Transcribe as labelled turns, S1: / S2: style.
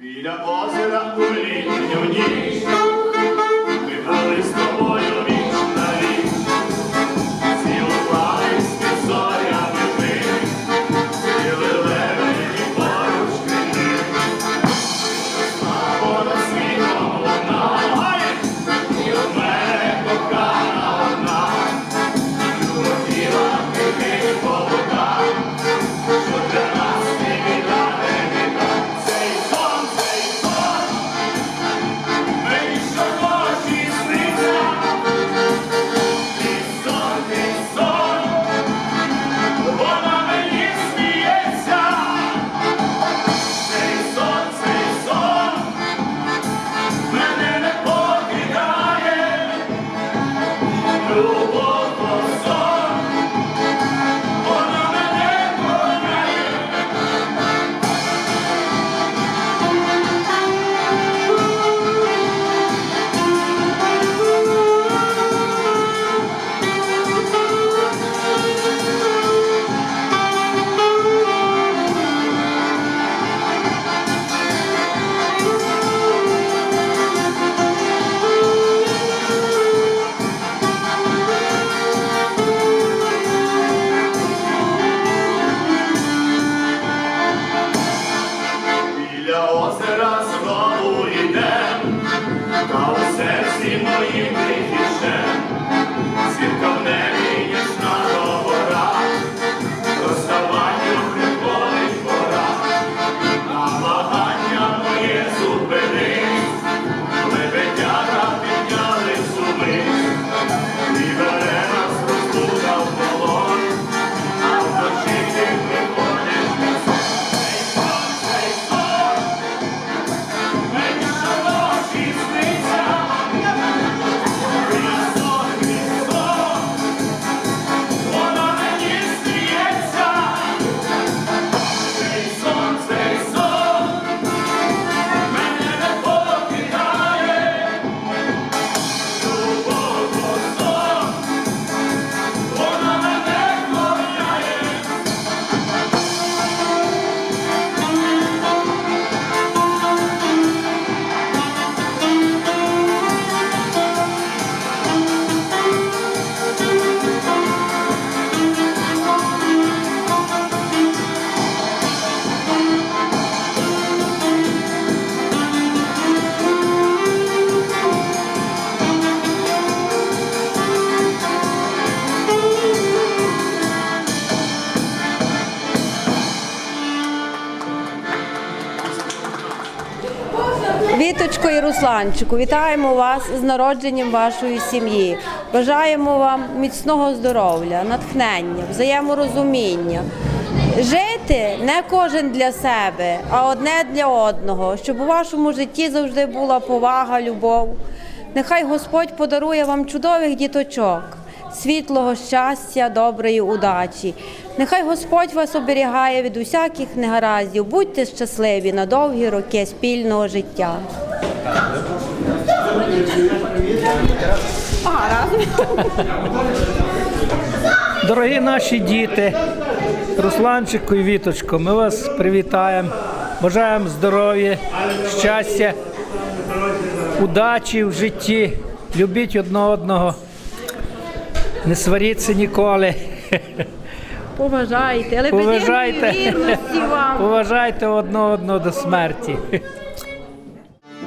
S1: Біля озера у літню ніч знову йде, та у серці моїм
S2: Віточко і Русланчику, вітаємо вас з народженням вашої сім'ї. Бажаємо вам міцного здоров'я, натхнення, взаєморозуміння. Жити не кожен для себе, а одне для одного, щоб у вашому житті завжди була повага, любов. Нехай Господь подарує вам чудових діточок, світлого щастя, доброї удачі. Нехай Господь вас оберігає від усяких негараздів. Будьте щасливі на довгі роки спільного життя.
S3: Дорогі наші діти, Русланчику і Віточко, ми вас привітаємо, бажаємо здоров'я, щастя, удачі в житті, любіть одне одного, не сваріться ніколи,
S2: Поважайте, але
S3: Поважайте.
S2: вірності вам.
S3: поважайте одне одного до смерті.